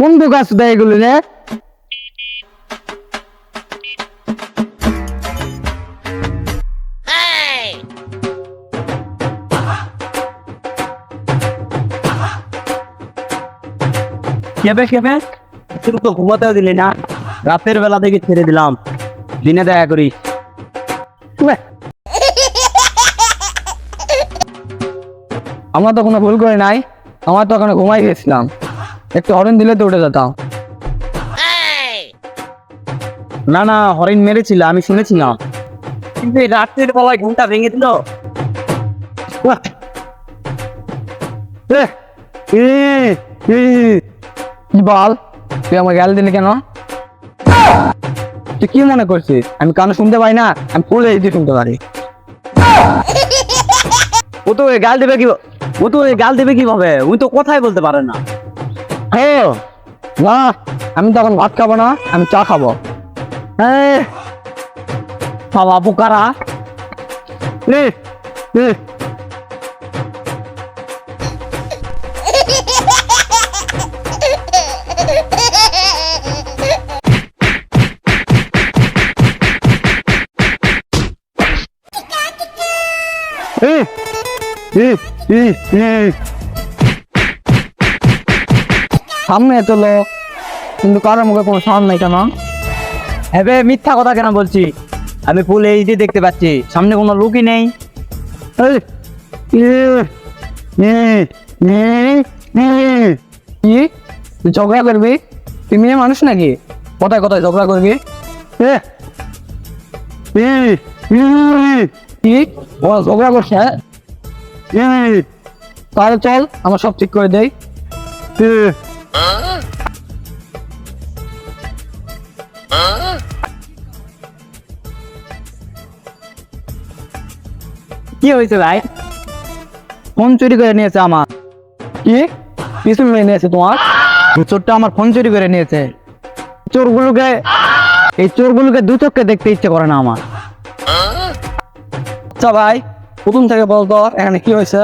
কোন দোকান দেয় এগুলো রে কেবে কেবে তুই তো ঘুমাতেও দিলি না। রাতের বেলা থেকে ছেড়ে দিলাম। দিনে দেখা করি। আমরা তো কোনো ভুল করে নাই। আমার তো ওখানে ঘুমাই গেছিলাম। একটু হরেন দিলে তো উঠে যেতাম। না না হরিণ মেরেছিল আমি শুনেছিলাম কিন্তু এই রাত্রের বেলায় ঘুমটা ভেঙে দিল। কি বল? তুই আমার গেল দিলি কেন? তুই কি মনে করছিস? আমি কানে শুনতে পাই না আমি ফুলে দিয়ে শুনতে পারি। ও তো গাল দেবে কি ও তো গাল দেবে কীভাবে? উনি তো কথাই বলতে পারে না। হ্যাঁ না আমি তখন ভাত খাব না আমি চা খাব। হ্যাঁ বাবা বোকারা। এ, এ, এ, এ, এ, এ। সামনে এত লোক কিন্তু কারোর মুখে কোনো সাউন্ড নাই কেন? হ্যাঁ মিথ্যা কথা কেন বলছি? আমি ফুল এই যে দেখতে পাচ্ছি সামনে কোনো লোকই নেই। তুই ঝগড়া করবি? তুই মেয়ে মানুষ নাকি? কোথায় কোথায় ঝগড়া করবি? ঝগড়া করছে হ্যাঁ? তাহলে চল আমার সব ঠিক করে এ, কি হয়েছে ভাই? ফোন চুরি করে নিয়েছে আমার। কি? পিছু মেরে নিয়েছে তোমার? চোরটা আমার ফোন চুরি করে নিয়েছে। চোরগুলোকে, এই চোরগুলোকে দু চোখকে দেখতে ইচ্ছে করে না আমার। আচ্ছা ভাই, প্রথম থেকে বলতো এখানে কি হয়েছে?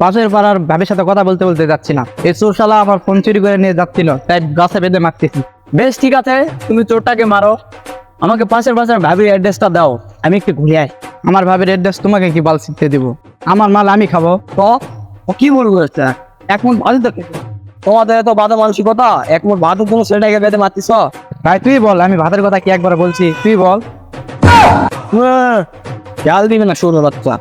পাশের পাড়ার ভাবির সাথে কথা বলতে বলতে যাচ্ছিলাম এই চোর শালা আমার ফোন চুরি করে নিয়ে যাচ্ছিল, তাই গাছে বেঁধে মারতেছি। বেশ ঠিক আছে, তুমি চোরটাকে মারো। আমাকে পাশের পাশের ভাবির অ্যাড্রেসটা দাও, আমি একটু ঘুরে আই। আমার ভাবির অ্যাড্রেস তোমাকে কি বাল শিখতে দিব? আমার মাল আমি খাব। তো ও কি বলব এক মন খেতে। তোমাদের এত বাদা মানসিকতা, এক মন ভাতের জন্য সেটাকে বেঁধে মারতিস? ভাই, তুই বল, আমি ভাতের কথা কি একবার বলছি? তুই বল। জাল দিবে না শুরু বাচ্চা।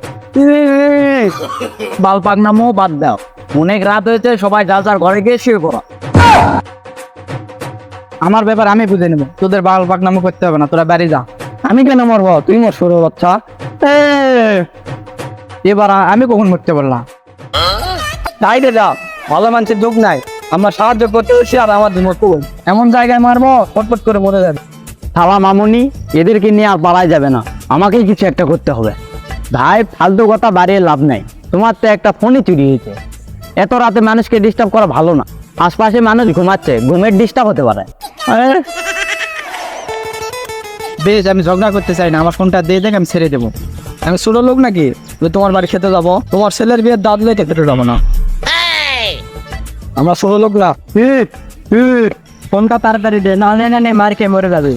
বাল পাকনামও বাদ দাও। অনেক রাত হয়েছে, সবাই যার যার ঘরে গিয়ে শুয়ে পড়ো। আমার ব্যাপার আমি বুঝে নেব। তোদের বাল পাকনামো করতে হবে না, তোরা বাড়ি যা। আমি কেন মরবো? তুই মর শুরু বাচ্চা। এবার আমি কখন মরতে পারলাম? তাই রে যা, ভালো মানুষের যোগ নাই। আমরা সাহায্য করতে হচ্ছে আর জন্য করুন এমন জায়গায় মারবো ফটফট করে মরে যাবে। থালা মামুনি, এদেরকে নিয়ে আর পালাই যাবে না। আমাকেই কিছু একটা করতে হবে। ভাই ফালতু কথা বাড়িয়ে লাভ নাই। তোমার তো একটা ফোনই চুরি হয়েছে। এত রাতে মানুষকে ডিস্টার্ব করা ভালো না। আশপাশে মানুষ ঘুমাচ্ছে ঘুমের ডিস্টার্ব হতে পারে। বেশ আমি ঝগড়া করতে চাই না আমার ফোনটা দিয়ে দেখ আমি ছেড়ে দেবো। আমি ছোট লোক নাকি? যে তোমার বাড়ি খেতে যাব। তোমার ছেলের বিয়ের দাঁত লেগে খেতে যাব না। আমরা ছোট লোক না। ফোনটা তাড়াতাড়ি দে না না না মার খেয়ে মরে যাবে।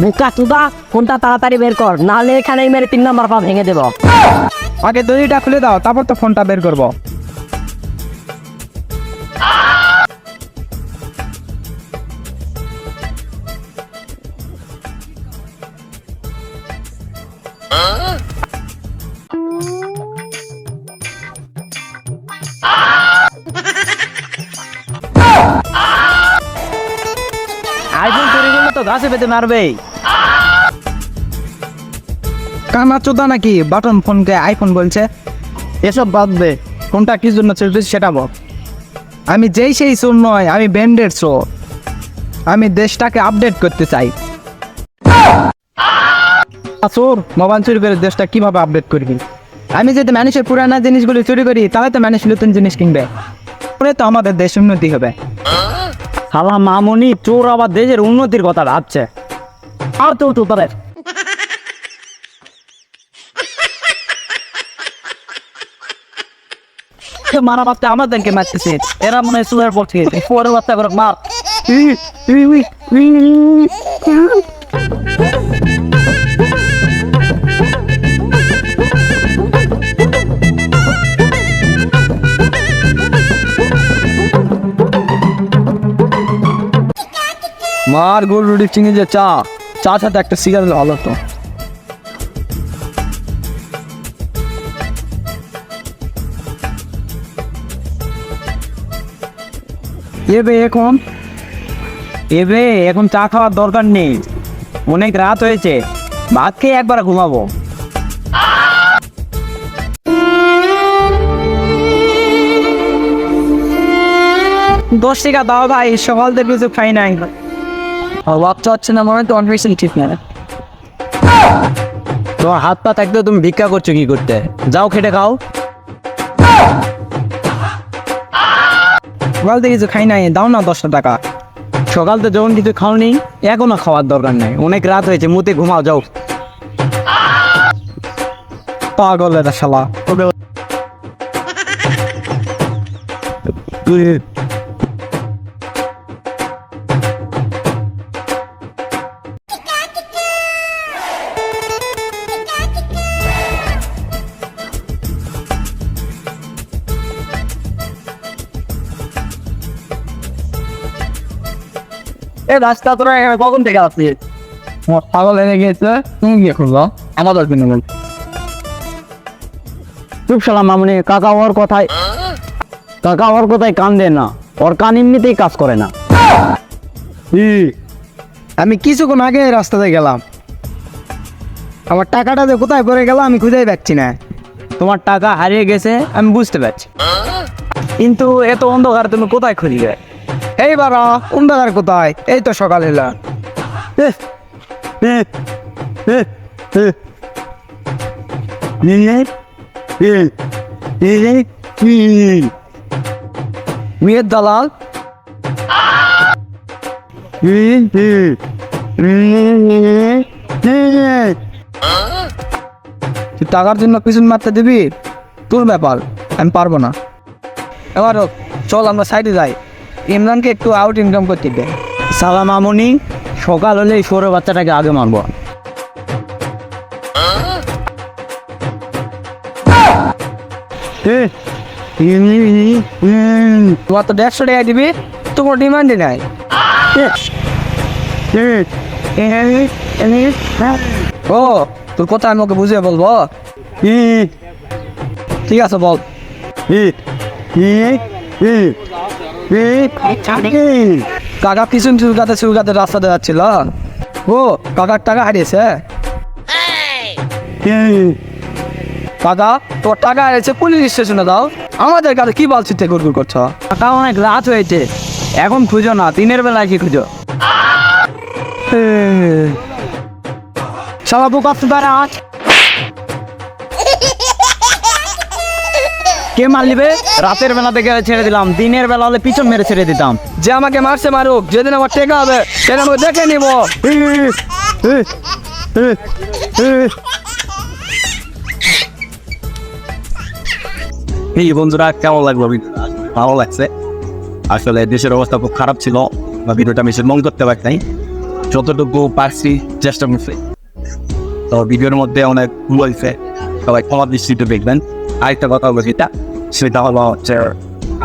বোকা চুদা ফোনটা তাড়াতাড়ি বের কর নাহলে এখানেই মেরে তিন নাম্বার পা ভেঙে দেব। আগে দড়িটা খুলে দাও তারপর তো ফোনটা বের করব। আইফোন গাছে পেতে মারবেই। কানা চোদা নাকি বাটন ফোনকে আইফোন বলছে? এসব বাদ দে ফোনটা কি জন্য চলতেছে সেটা বল। আমি যেই সেই চোর নয়, আমি ব্যান্ডের চোর। আমি দেশটাকে আপডেট করতে চাই। চোর, মোবাইল চুরি করে দেশটা কীভাবে আপডেট করবি? আমি যদি মানুষের পুরানা জিনিসগুলো চুরি করি, তাহলে তো মানুষ নতুন জিনিস কিনবে। পরে তো আমাদের দেশ উন্নতি হবে। থালা মামুনি চোর আবার দেশের উন্নতির কথা ভাবছে। আর তো তো তাদের। মারা মারতে আমাদেরকে মারতেছে। এরা মনে হয় পক্ষে পরে বাচ্চা করে মার। মার গোল রুটি চিংড়ি যে চা। চা সাথে একটা সিগারেট ভালো তো এবে এখন এবে এখন চা খাওয়ার দরকার নেই। অনেক রাত হয়েছে, ভাত খেয়ে একবার ঘুমাবো। দশ টাকা দাও ভাই, সকাল থেকে কিছু খাই নাই। বাচ্চা হচ্ছে না মনে হয় তো অনেক ঠিক না। তোমার হাত পা থাকলে তুমি ভিক্ষা করছ কি করতে? যাও খেটে খাও। সকাল থেকে কিছু খাই নাই দাও না দশটা টাকা। সকাল তো যখন কিছু খাওনি এখনও খাওয়ার দরকার নেই। অনেক রাত হয়েছে মুতে ঘুমাও যাও। পাগল এটা শালা এ রাস্তা তোরা এখানে কখন থেকে আসছিস আমার পাগল এনে গিয়েছে তুমি গিয়ে খুললো আমার দশ দিন চুপ শালা মামুনি কাকা ওর কথায় কাকা ওর কথায় কান দেয় না। ওর কান এমনিতেই কাজ করে না। আমি কিছুক্ষণ আগে রাস্তাতে গেলাম। আমার টাকাটা যে কোথায় পড়ে গেল আমি খুঁজেই পাচ্ছি না। তোমার টাকা হারিয়ে গেছে আমি বুঝতে পারছি। কিন্তু এত অন্ধকার তুমি কোথায় খুঁজবে এই বাবা অন্ধকার কোথায়? এই তো সকাল হলো। মেয়ের দালাল? টাকার জন্য পিছন মারতে দিবি? তোর ব্যাপার আমি পারব না। এবার চল আমরা সাইডে যাই। ইমরানকে একটু আউট ইনকাম করতে দে। সালা মামুনি সকাল হলে এই সৌর বাচ্চাটাকে আগে মারবো। তোমার তো দেড়শো টাকা দিবি তো কোনো ডিমান্ডই নাই। ও তোর কথা আমি ওকে বুঝিয়ে বলব। ঠিক আছে বল। কাকা পিছন চুলকাতে চুলকাতে রাস্তাতে যাচ্ছিল। ও কাকার টাকা হারিয়েছে? কাকা তোর টাকা হারিয়েছে পুলিশ স্টেশনে দাও। আমাদের কাছে কি বলছিস গুড়গুড় করছ? টাকা অনেক রাত হয়েছে। এখন খুঁজো না দিনের বেলায় কি খুঁজো। শালা বুক আপনি পারে আজ। কে মারলিবে রাতের বেলা থেকে ছেড়ে দিলাম, দিনের বেলা হলে পিছন মেরে ছেড়ে দিতাম। যে আমাকে মারছে মারুক, যেদিন আমার টেকা হবে, সেদিন আমাকে দেখে নিব। এই বন্ধুরা, কেমন লাগল ভালো লাগছে? আসলে দেশের অবস্থা খুব খারাপ ছিল, বা ভিডিওটা আমি মন করতে পারি যতটুকু পারছি, চেষ্টা করছি। তো ভিডিওর মধ্যে অনেক ভুল হয়েছে। সবাই ক্ষমা দৃষ্টিতে দেখবেন। আরেকটা কথা বলব যেটা সেটা হলো হচ্ছে।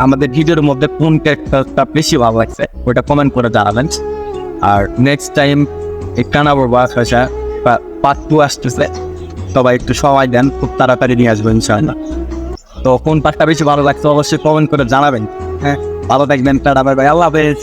আমাদের ভিডিওর মধ্যে কোন ক্যারেক্টারটা বেশি ভালো লাগছে, ওটা কমেন্ট করে জানাবেন। আর নেক্সট টাইম এই কানাবর বাস বা পার্ট টু আসতেছে, সবাই একটু সময় দেন, খুব তাড়াতাড়ি নিয়ে আসবেন ইনশাআল্লাহ। তো কোন পার্টটা বেশি ভালো লাগছে অবশ্যই কমেন্ট করে জানাবেন। হ্যাঁ ভালো থাকবেন, টাটা বাই আল্লাহ হাফেজ।